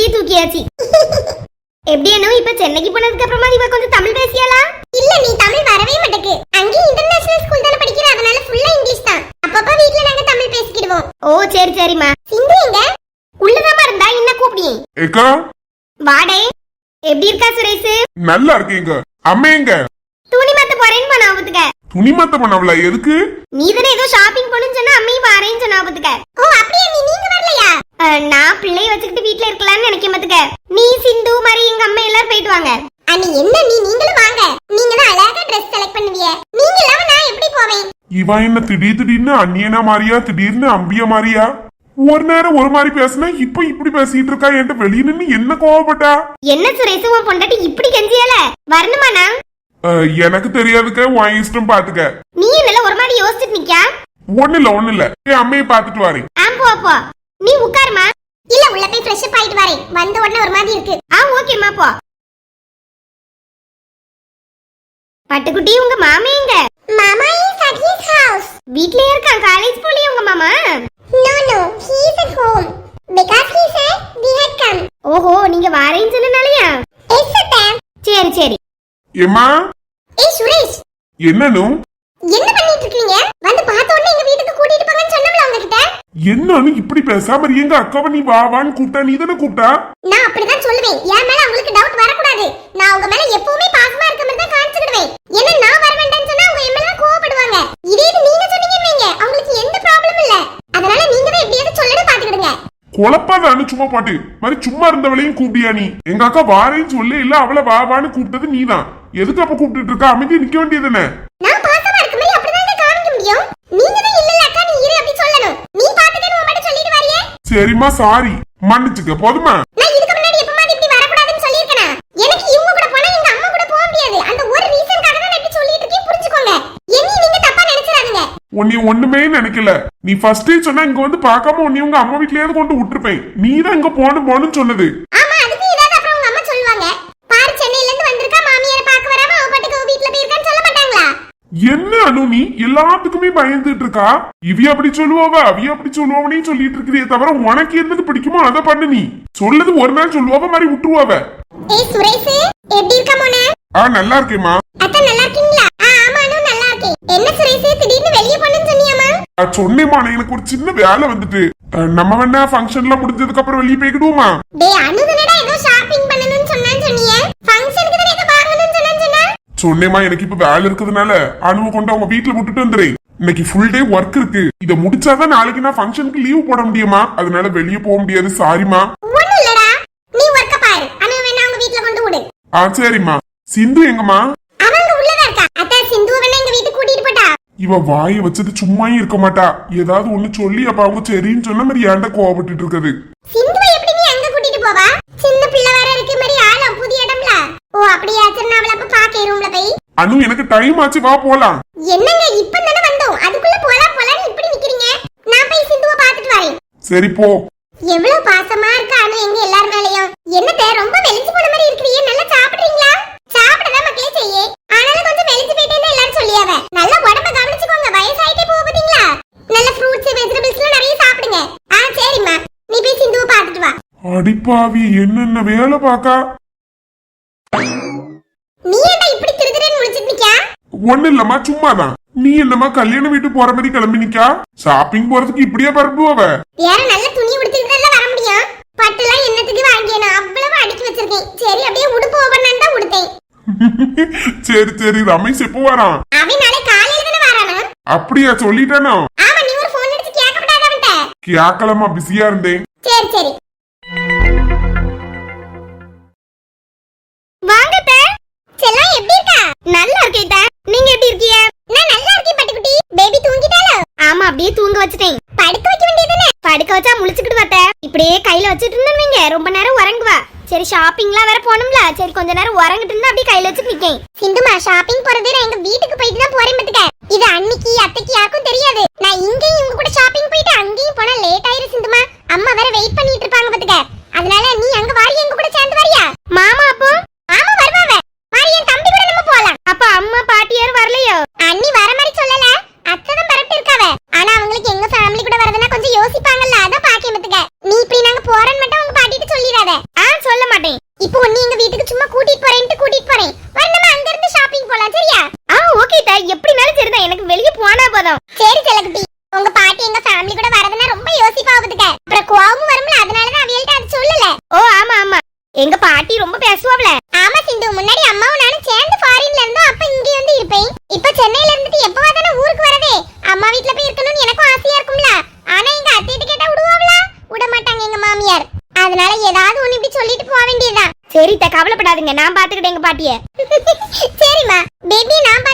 செல்லக்குட்டியே தூக்கியாச்சு. எப்படி என்ன இப்ப சென்னைக்கு போனதுக்கு அப்புறமா இவ கொஞ்சம் தமிழ் பேசியாளா? இல்ல நீ தமிழ் வரவே மாட்டேக்கு. அங்கேயும் இன்டர்நேஷனல் ஸ்கூல் தானே படிக்கிற அதனால ஃபுல்லா இங்கிலீஷ் தான். அப்பப்ப வீட்ல நாங்க தமிழ் பேசிக்கிடுவோம். ஓ சரி சரிம்மா. சிந்து எங்க? உள்ளதாம இருந்தா என்ன கூப்பிடி? ஏக்கா? வாடே. எப்படி இருக்கா சுரேஷ்? நல்லா இருக்கீங்க. அம்மா எங்க? துணி மாத்த போறேன்னு போன ஆபத்துக்க துணி மாத்த பண்ணவளா எதுக்கு? நீ தானே ஏதோ ஷாப்பிங் போகணும்னு சொன்னா அம்மையும் வரேன்னு சொன்ன ஆபத்துக்க ஓ அப்படியே நீ நீங்க நான் பிள்ளைய வச்சுக்கிட்டு வீட்ல இருக்கலாம்னு நினைக்க பாத்துக்க. நீ சிந்து மாதிரி எங்க அம்மா எல்லாரும் போயிட்டு வாங்க. அண்ணி என்ன நீ? நீங்களும் வாங்க. நீங்க தான் அழகா ட்ரெஸ் செலக்ட் பண்ணுவீங்க நீங்க இல்லாம நான் எப்படி போவேன்? இவன் என்ன திடீர் திடீர்னு அந்நியனா மாறியா திடீர்னு அம்பிய மாறியா? ஒரு நேரம் ஒரு மாதிரி பேசுனா இப்ப இப்படி பேசிட்டு இருக்கா? என்கிட்ட வெளிய நின்னு என்ன கோவப்பட்டா? என்ன சுரேஷ் உன் பொண்டாட்டி இப்படி கெஞ்சியால? வரணுமாண்ணா அஹ், எனக்கு தெரியாதுக்க உன் இஷ்டம் பாத்துக்க. நீ என்னல ஒரு மாதிரி யோசிச்சுட்டு நிக்கா ஒண்ணு இல்ல ஒண்ணு இல்ல என் அம்மையை பாத்துட்டு வரேன். ஆ போ போ. நீ உட்காருமா? இல்ல உள்ள போய் ஃப்ரெஷ் அப் ஆயிட்டு வரேன். வந்த உடனே ஒரு மாதிரி இருக்கு. ஆ ஓகேம்மா போ. பட்டுக்குட்டி உங்க மாமா எங்க? மாமா இஸ் அட் ஹிஸ் ஹவுஸ் வீட்லயே இருக்கான். காலேஜ் போலியே உங்க மாமா? No no he is at home because he said we had come. ஓஹோ நீங்க வாரேன்னு சொன்னனாலயா? எஸ் சரி சரி. ஏம்மா? ஏய் சுரேஷ் என்னன்னு என்ன பண்ணிட்டு இருக்கீங்க வந்து பார்த்த உடனே எங்க வீட்டுக்கு கூட்டிட்டு போங்கன்னு சொன்னோம்ல உங்ககிட்ட என்னன்னு இப்படி பேசாம. எங்க அக்காவை நீ வா வான்னு கூப்பிட்டா? நீ தானே கூப்பிட்டா? நான் அப்படிதான் சொல்லுவேன். என் மேல உங்களுக்கு டவுட் வரக்கூடாது. நான் உங்க மேல எப்பவுமே பாசமா இருக்க மாதிரி தான் காமிச்சுக்கிடுவேன். ஏன்னா நான் வர வேண்டாம்னு சொன்னா அவங்க என் மேல கோவப்படுவாங்க. இதே இது நீங்க சொன்னீங்கன்னு வைங்க. அவங்களுக்கு எந்த ப்ராப்ளமும் இல்ல. அதனால நீங்க தான் எப்படியாவது சொல்லணும் பாத்துக்கிடுங்க. குழப்பாதானு சும்மா பாட்டு. மாதிரி சும்மா இருந்தவளையும் கூப்பிட்டியா நீ? எங்க அக்கா வாரேன்னு சொல்லி இல்ல அவளை வா வான்னு கூப்பிட்டது நீதான். எதுக்கு அப்ப கூப்பிட்டு இருக்கா? அமைதி நிக்க வேண்டியதுதானே என்னையும் நீங்க தப்பா நினைச்சிடாதீங்க. உன்னை ஒண்ணுமே நினைக்கல. நீ ஃபர்ஸ்டே சொன்னா இங்க வந்து பார்க்காம உன்னை உங்க அம்மா வீட்லயாவது கொண்டு விட்டுருப்பேன். நீ தான் இங்க போகணும் போகணும்னு சொன்னது ஆமா அதுக்கு ஏதாவது அப்புறம் உங்க அம்மா சொல்லுவாங்க பாரு சென்னையில இருந்து வந்திருக்கா மாமியாரை பார்க்க வராம அவ பாட்டுக்கு அவ வீட்ல போயிருக்கான்னு சொல்ல மாட்டாங்களா என்ன அனு நீ? எல்லாத்துக்குமே பயந்துட்டு இருக்கா இவி அப்படி சொல்லுவாவ அவிய அப்படி சொல்லுவாவனே சொல்லிட்டு இருக்கிறியே தவிர உனக்கு என்னது பிடிக்குமோ அதை பண்ணு நீ. சொல்லது ஒரு நாள் சொல்லுவாவ மாதிரி விட்டுருவாவ. ஏய் சுரேஷ் எப்படி இருக்க மோனே? ஆ நல்லா இருக்கேம்மா. அத்தை நல்லா இருக்கீங்களா? ஆ ஆமா அனு நல்லா இருக்கேன். என்ன சுரேஷ் திடீர்னு வெளிய போணும்னு சொன்னியாமா நான் சொன்னேம்மா நான் எனக்கு ஒரு சின்ன வேலை வந்துட்டு. நம்ம வேணா ஃபங்க்ஷன்லாம் முடிஞ்சதுக்கு அப்புறம் வெளியே போய்க்கிடுவோமா டேய் அனு தானடா ஏதோ ஷாப்பிங் சொன்னா சொன்னேம்மா எனக்கு இப்ப வேலை இருக்கிறதுனால அணுவை கொண்டு அவங்க வீட்டுல விட்டுட்டு வந்துறேன். இன்னைக்கு ஃபுல் டே ஒர்க் இருக்கு. இத முடிச்சாதான் நாளைக்கு நான் ஃபங்க்ஷனுக்கு லீவ் போட முடியுமா? அதனால வெளியே போக முடியாது சாரிமா ஆ சரிம்மா. சிந்து எங்கம்மா? இவ வாயை வச்சது சும்மாயும் இருக்க மாட்டா. ஏதாவது ஒண்ணு சொல்லி அப்ப அவங்க சரின்னு சொன்ன மாதிரி ஏன்டா கோவப்பட்டுட்டு இருக்குது? சிந்துவை எப்படி நீ அங்க கூட்டிட்டு போவா? சின்ன பிள்ளை வேற இருக்கு மாதிரி ஆளா புதிய இடம்ல. ஓ அப்படியா சரி நான் அவளை அப்ப பாக்க ரூம்ல போய் அனு எனக்கு டைம் ஆச்சு வா போலாம். என்னங்க இப்ப தானே வந்தோம். அதுக்குள்ள போலாம் போலாம்னு இப்படி நிக்கிறீங்க? நான் போய் சிந்துவை பாத்துட்டு வரேன். சரி போ. எவ்வளவு பாசமா இருக்கா அனு எங்க எல்லார் மேலயும்? என்னத்த ரொம்ப மெலிஞ்சு போன மாதிரி இருக்கிறீங்க? நல்லா சாப்பிடுறீங்களா? சாப்பிடதான் மக்களே செய்யே. ஆனாலும் கொஞ்சம் மெலிஞ்சு போயிட்டேன்னு எல்லாரும் சொல்லியாவ. நல்லா உடம்ப கவனிச்சுக்கோங்க. வயசாயிட்டே போக பாத்தீங்களா நல்ல ஃப்ரூட்ஸ் வெஜிடபிள்ஸ் எல்லாம் நிறைய சாப்பிடுங்க. ஆ சரிம்மா. நீ போய் சிந்துவை பாத்துட்டு வா. அடிப்பாவி என்னென்ன வேலை பாக்கா? ஒண்ணு இல்லம்மா சும்மாதான். நீ என்னம்மா கல்யாண வீட்டு போற மாதிரி கிளம்பி நிக்கா? ஷாப்பிங் போறதுக்கு இப்படியே பரப்புவவ வேற நல்ல துணி உடுத்திட்டு வர முடியும். பட்டுலாம் என்னத்துக்கு வாங்கியேன் அவ்வளவு அடுக்கி வச்சிருக்கேன். சரி அப்படியே உடுப்பு ஓவனான் தான் உடுத்தேன். சரி சரி ரமேஷ் எப்போ வரான்? அவன் நாளை காலையில தானே வரானா? அப்படியா சொல்லிட்டானோ? ஆமா நீ ஒரு போன் அடிச்சு கேட்கப்படாத அவன்கிட்ட. கேக்கலமா பிஸியா இருந்தேன். சரி சரி. அப்படியே இப்படியே கையில வச்சுட்டு இருந்தவங்க ரொம்ப நேரம் உறங்குவா. சரி ஷாப்பிங்லாம் வேற போகணும்ல. சரி கொஞ்ச நேரம் உறங்கிட்டு இருந்தா அப்படியே கையில வச்சுட்டு நிக்கேன். சிந்துமா ஷாப்பிங் போறது நான் எங்க வீட்டுக்கு போயிட்டு தான் போறேன் பத்துக்க. இது அன்னைக்கு அத்தைக்கு யாருக்கும் தெரியாது. நான் இங்கேயும் இவங்க கூட ஷாப்பிங் போயிட்டு அங்கேயும் போனா லேட் ஆயிரும் சிந்துமா. அம்மா வேற வெயிட் பண்ணிட்டு இருப்பாங்க பத்துக்க. அதனால நீ அங்க வாரி எங்க கூட சேர்ந்து வரியா? மாமா போதும். சரி செலக்டி உங்க பாட்டி எங்க ஃபேமிலி கூட வரதுன்னா ரொம்ப யோசிப்பா ஆகுதுங்க அப்புறம் கோவமும் வரும்ல அதனாலதான் அவியல்ட்ட அது சொல்லல. ஓ ஆமா ஆமா. எங்க பாட்டி ரொம்ப பேசுவாப்ல ஆமா சிந்து முன்னாடி அம்மாவும் நானும் சேர்ந்து ஃபாரின்ல இருந்தோம் அப்ப இங்க வந்து இருப்பேன். இப்ப சென்னையில இருந்துட்டு எப்பவா தானே ஊருக்கு வரதே. அம்மா வீட்ல போய் இருக்கணும்னு எனக்கும் ஆசையா இருக்கும்ல. ஆனா எங்க அத்தையிட்ட கேட்டா விடுவாங்களா விட மாட்டாங்க எங்க மாமியார். அதனால ஏதாவது ஒண்ணு இப்படி சொல்லிட்டு போக வேண்டியதுதான். சரி கவலைப்படாதீங்க. நான் பாத்துக்கிட்டேன் எங்க பாட்டிய. சரிம்மா. பேபி நான்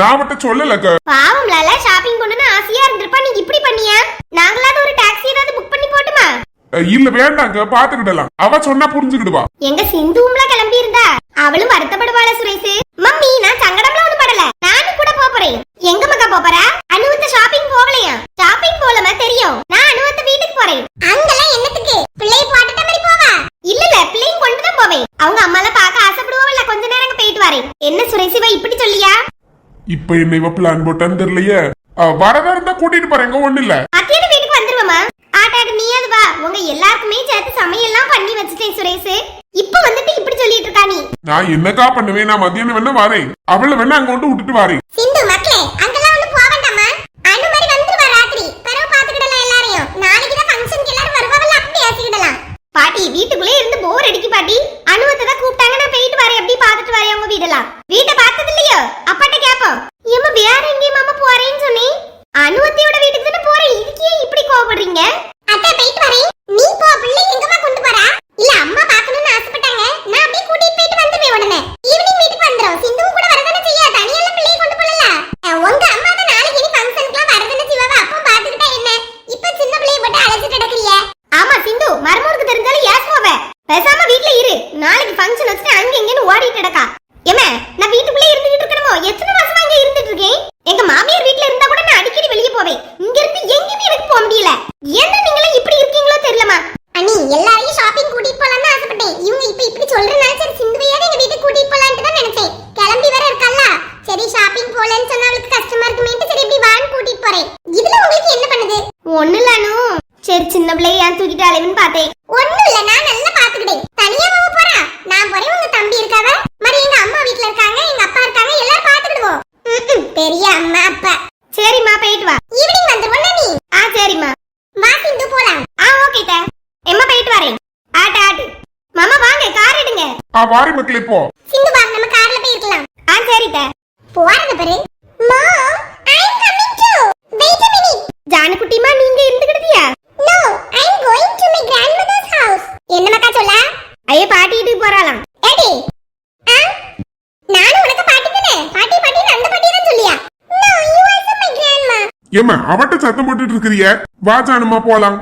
நான் மட்டும் சொல்லலக்க பாவம்லால ஷாப்பிங் பண்ணணும்னு ஆசையா இருந்திருப்பா. நீ இப்படி பண்ணியா? நாங்களாவது ஒரு டாக்ஸி ஏதாவது புக் பண்ணி போட்டுமா? இல்ல வேண்டாங்க பாத்துக்கிடலாம். அவ சொன்னா புரிஞ்சுக்கிடுவா. எங்க சிந்துவும்ல கிளம்பி இருந்தா அவளும் வருத்தப்படுவாள சுரேஷ். மம்மி நான் சங்கடம்லாம் ஒண்ணு படல. நானும் கூட போறேன். எங்க மக்கா போற? அனுவத்த ஷாப்பிங் போகலையா? ஷாப்பிங் போலமா தெரியும். நான் அனுவத்த வீட்டுக்கு போறேன். அங்கெல்லாம் என்னத்துக்கு? பிள்ளைய போட்டுட்ட மாதிரி போவா? இல்ல இல்ல பிள்ளையும் கொண்டு தான் போவேன். அவங்க அம்மால பார்க்க ஆசைப்படுவாங்கல்ல கொஞ்ச நேரம் போயிட்டு வரேன். என்ன சுரேஷ் இப்படி சொல்லியா? இப்ப என்ன இவ பிளான் போட்டான்னு தெரியலையே. வரதா இருந்தா கூட்டிட்டு போறேங்க ஒண்ணு இல்ல. மத்தியான வீட்டுக்கு வந்துருவமா ஆட்டாடு நீ அது வா. உங்க எல்லாருக்குமே சேர்த்து சமையல்லாம் பண்ணி வச்சுட்டேன் சுரேஷ். இப்ப வந்துட்டு இப்படி சொல்லிட்டு இருக்கா நீ? நான் என்னக்கா பண்ணுவேன்? நான் மத்தியானம் வேணா வரேன். அவளை வேணா அங்க கொண்டு விட்டுட்டு வரேன். சிந்து மக்களே அங்கெல்லாம் ஒண்ணு போக வேண்டாமா அனு மாதிரி வந்துருவா ராத்திரி. பிறகு பாத்துக்கிடலாம் எல்லாரையும். நாளைக்கு தான் ஃபங்க்ஷனுக்கு எல்லாரும் வருவாங்கல்ல அப்படி பேசிக்கிடலாம். பாட்டி வீட்டுக்குள்ளே இருந்து போர் அடிக்கு பாட்டி. அனுவத்தை தான் கூப்பிட்டாங்க நான் போயிட்டு வரேன். எப்படி பார்த்துட்டு வரேன் உங்க வீடெல்லாம்? வீட்டை பார்த்தது இல்லையோ? ஏமா வேற எங்கேயும் மாமா போறேன்னு சொன்னி அனுவத்தையோட வீட்டுக்கு தானே போறேன். இதுக்கு இப்படி கோவப்படுறீங்க? அத்தை போயிட்டு வரேன் நீ போ பிள்ளை எங்கம்மா கொண்டு போறா இல்ல அம்மா பார்க்கணும்னு ஆசைப்பட்டாங்க நான் அப்படியே கூட்டிட்டு போயிட்டு வந்துருவேன் உடனே ஈவினிங் வீட்டுக்கு வந்துரும் சிந்துவும் கூட வரதானே செய்யா தனியெல்லாம் பிள்ளைய கொண்டு போகல உங்க அம்மா தான் நாளைக்கு இனி ஃபங்க்ஷனுக்குலாம் வரதானே செய்வாங்க அப்போ பாத்துக்கிட்டா என்ன இப்ப சின்ன பிள்ளைய போட்டு அழைச்சிட்டு நடக்கிறியே ஆமா சிந்து மருமனுக்கு தெரிஞ்சாலும் ஏன் போவ பேசாம வீட்ல இரு நாளைக்கு ஃபங்க்ஷன் வச்சுட்டு அங்க இங்கன்னு ஓடிட்டு கிடக்கா ஏமே நான் வீட்டுக்குள்ளே இருந்துகிட்டு இருக்கணுமோ எத்தனை மாசமா இங்க இருந்துட்டு இருக்கேன் எங்க மாமியார் வீட்ல இருந்தா கூட நான் அடிக்கடி வெளியே போவேன் இங்க இருந்து எங்கேயுமே எனக்கு போக முடியல என்ன நீங்களும் இப்படி இருக்கீங்களோ தெரியலமா அண்ணி எல்லாரையும் ஷாப்பிங் கூட்டிட்டு போலாம்னு ஆசைப்பட்டேன் இவங்க இப்ப இப்படி சொல்றதுனால சரி சிந்துவையாவது எங்க வீட்டுக்கு கூட்டிட்டு போலான்ட்டு தான் நினைச்சேன் கிளம்பி வேற இருக்கல்ல சரி ஷாப்பிங் போலன்னு சொன்னா அவளுக்கு கஷ்டமா இருக்குமேட்டு சரி இப்படி வான்னு கூட்டிட்டு போறேன் இதுல உங்களுக்கு என்ன பண்ணுது ஒண்ணு இல்லனு சரி சின்ன பிள்ளைய ஏன் தூக்கிட்டு அலைவன்னு பார்த்தேன் ஒண்ணும் இல்ல நான் நல்லா பாத்துக்கிட்டேன் தனியா போக போறா நான் போறேன் உங்க தம்பி இருக்காவ மாதிரி எங்க அம்மா வீட்ல இருக்காங்க எங்க அப்பா இருக்காங்க எல்லாரும் பாத்துக்கிடுவோம் ம்ம், பெரிய அம்மா அப்பா சரிம்மா போயிட்டு வா ஈவினிங் வந்துருவோம் நீ ஆ சரிம்மா வா சிந்து போலாம் ஆ ஓகே தா எம்மா போயிட்டு வரேன் ஆட்டு ஆட்டு மாமா வாங்க கார் ஆ வாரி மக்களே போ. சிந்து வா நம்ம கார்ல போயிருக்கலாம். ஆ சரி தா போறது பாரு. Mom I am coming to wait a minute. ஜானுக்குட்டிமா நீங்க இருந்துக்கிட்டியா no I am going to my grandmother's house. என்ன மக்கா சொல்ல? ஐய பாட்டி வீட்டுக்கு போறாளாம். ஏடி ஆ? நானும் உனக்கு பாட்டி தானே? பாட்டி பாட்டி அந்த பாட்டி தான் சொல்லியா? No you also my grandma. ஏமா அவட்ட சத்தம் போட்டுட்டு இருக்கிறிய. வா ஜானுமா போலாம்.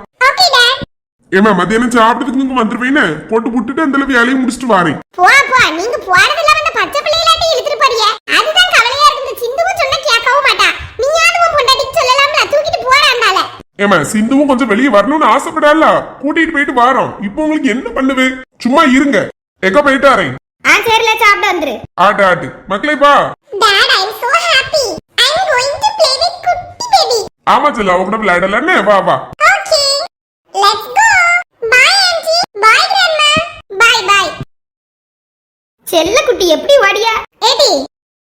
ஏமா மத்தியானம் சாப்பிட்டதுக்கு இங்க வந்துருவேன்னு போட்டு விட்டுட்டு அந்த வேலையை முடிச்சுட்டு வரேன். போ போ நீங்க போறதெல்லாம் அந்த பச்சை பிள்ளைகளாட்டி இழுத்துட்டு போறிய. அதுதான் கவலையா இருக்குது. சிந்துவும் சொன்னா கேட்கவும் மாட்டா. நீ யாரும் பொண்டாட்டிக்கு சொல்லலாம்ல? தூக்கிட்டு போறாண்டால ஏமா சிந்துவும் கொஞ்சம் வெளியே வரணும்னு ஆசைப்படால கூட்டிட்டு போயிட்டு வரோம். இப்போ உங்களுக்கு என்ன பண்ணுது சும்மா இருங்க. எங்க போயிட்டு வரேன்? ஆ சரில சாப்பிட வந்துரு. ஆட்டு ஆட்டு. மக்களே பா dad I am so happy I am going to play with குட்டி பேபி ஆமா செல்ல அவங்க கூட விளையாடலன்னு. வா வா. Okay let's go bye aunty bye grandma bye bye செல்ல குட்டி எப்படி ஓடியா? ஏடி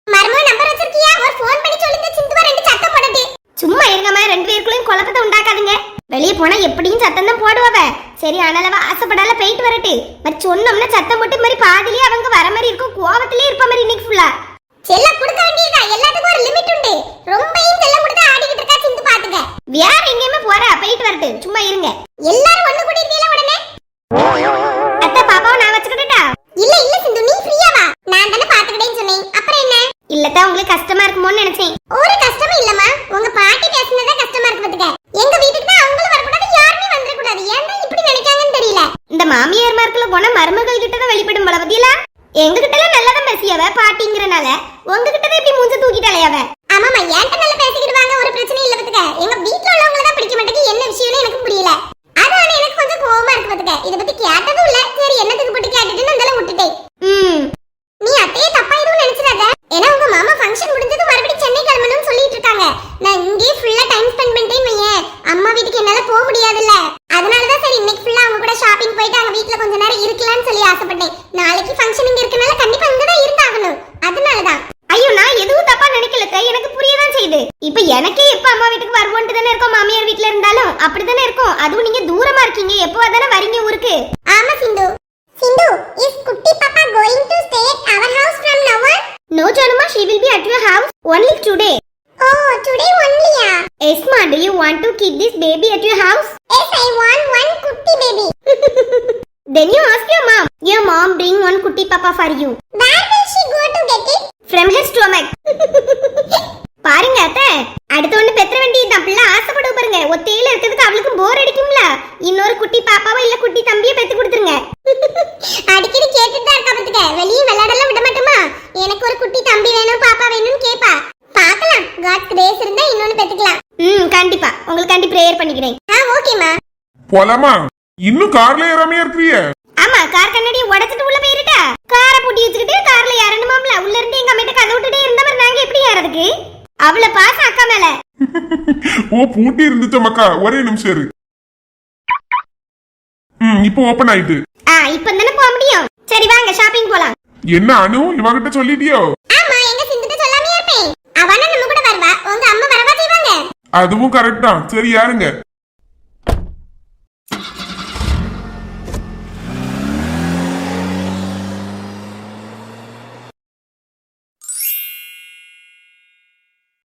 மர்மோ நம்பர் வச்சிருக்கியா? ஒரு ஃபோன் பண்ணி சொல்லுங்க சிந்துவா ரெண்டு சத்தம் போடட்டு. சும்மா இருங்கம்மா ரெண்டு பேருக்குள்ளயும் குழப்பத்தை உண்டாக்காதுங்க. வெளியே போனா எப்படியும் சத்தம் தான் போடுவவ. சரி ஆனாலவ ஆசைப்படால போயிட்டு வரட்டு. மாதிரி சொன்னோம்னா சத்தம் போட்டு மாதிரி பாதிலேயே அவங்க வர மாதிரி இருக்கும். கோவத்திலே இருப்ப மாதிரி இன்னைக்கு ஃபுல்லா செல்ல கொடுக்க வேண்டியதா எல்லாத்துக்கும் ஒரு லிமிட் உண்டு. ரொம்பயும் செல்ல கொடுத்து ஆடிக்கிட்டு இருக்கா சிந்து பாத்துக்க. வேற எங்கேயுமே போறா? போயிட்டு வரட்டு. சும்மா இருங்க. எல்லாரும் நினைச்சேன். ஒரு கஷ்டமும் இல்லம்மா உங்க பாட்டி பேசுனதா கஷ்டமா இருக்கு பாத்துக்க எங்க வீட்டுக்கு தான் அவங்களும் வரக்கூடாது யாருமே வந்துடக்கூடாது ஏன் தான் இப்படி நினைக்காங்கன்னு தெரியல இந்த மாமியார் மார்க்குல போனா மருமகள் கிட்ட தான் வெளிப்படும் போல பத்தியல எங்க கிட்ட எல்லாம் நல்லா தான் பேசியவ பாட்டிங்கிறனால உங்ககிட்ட தான் இப்படி மூஞ்ச தூக்கிட்டாலே அவ ஆமாமா ஏன்ட்ட நல்லா பேசிக்கிடுவாங்க ஒரு பிரச்சனையும் இல்ல பாத்துக்க எங்க வீட்ல உள்ளவங்கள தான் பிடிக்க மாட்டேங்குது என்ன விஷயம்னு எனக்கு புரியல அது ஆனா எனக்கு கொஞ்சம் கோவமா இருக்கு பாத்துக்க இத பத்தி கேட்டதும் இல்ல சரி என்னத்துக்கு போட்டு கேட்டுட்டு அதெல்லாம் விட்டுட்டேன் ம் நீ அத்தையே தப்பா எதுவும் நினைச்சிடாத ஏன்னா உங்க மாமா ஃபங்க்ஷன் முடிஞ்சதும் மறுபடியும் சென்னை கிளம்பணும்னு சொல்லிட்டு இருக்காங்க நான் இங்கே ஃபுல்லா டைம் ஸ்பெண்ட் பண்ணிட்டேன்னு வையேன் இருக்கு ஆமா சிந்து சிந்து இஸ் குட்டி பாப்பா going to stay at our house from now on no ஜானுமா she will be at your house only today oh today ஒன்லியா எஸ்மா do you want to keep this baby yes I want one குட்டி baby Then you ask your mom. Your mom bring one kutti papa for you. Where will she go to get it from her stomach. பாருங்க அத்தை. அடுத்த ஒண்ணு பெற்ற வேண்டியதுதான். பிள்ளை ஆசைப்படுவ பாருங்க. ஒத்தையில இருக்கிறதுக்கு அவளுக்கு போர் அடிக்கும்ல. இன்னொரு குட்டி பாப்பாவோ இல்ல குட்டி தம்பியை பெத்து கொடுத்துருங்க. அடிக்கடி கேட்டுட்டு தான் இருக்கா பாத்துக்க வெளியே விளையாடலாம் விட மாட்டோமா? எனக்கு ஒரு குட்டி தம்பி வேணும் பாப்பா வேணும்னு கேப்பா. பார்க்கலாம். காட் கிரேஸ் இருந்தா இன்னொன்னு பெத்துக்கலாம். ம் கண்டிப்பா. உங்களுக்காண்டி ப்ரேயர் பண்ணிக்கிறேன். ஓகேமா போலாமா? இன்னும் கார்ல ஏறாமையா இருக்கிறிய? ஆமா கார் கண்ணாடியை உடைச்சிட்டு உள்ள போயிருட்டா காரை பூட்டி வச்சுக்கிட்டு கார்ல ஏறணுமாம்ல. உள்ள இருந்து எங்க அம்மிட்ட கதை விட்டுட்டே இருந்தவர் நாங்க எப்படி ஏறதுக்கு? அவளை பாச அக்கா மேல. ஓ பூட்டி இருந்துச்சு மக்கா. ஒரே நிமிஷம் இரு. ம் இப்போ ஓபன் ஆயிட்டு. ஆ இப்ப தானே போக முடியும். சரி வாங்க ஷாப்பிங் போலாம். என்ன அனு? இவகிட்ட சொல்லிட்டியோ? ஆமா எங்க சிந்துட்ட சொல்லாமே இருப்பேன். அவனா நம்ம கூட வருவா. உங்க அம்மா வரவா செய்வாங்க? அதுவும் கரெக்ட் தான். சரி யாருங்க?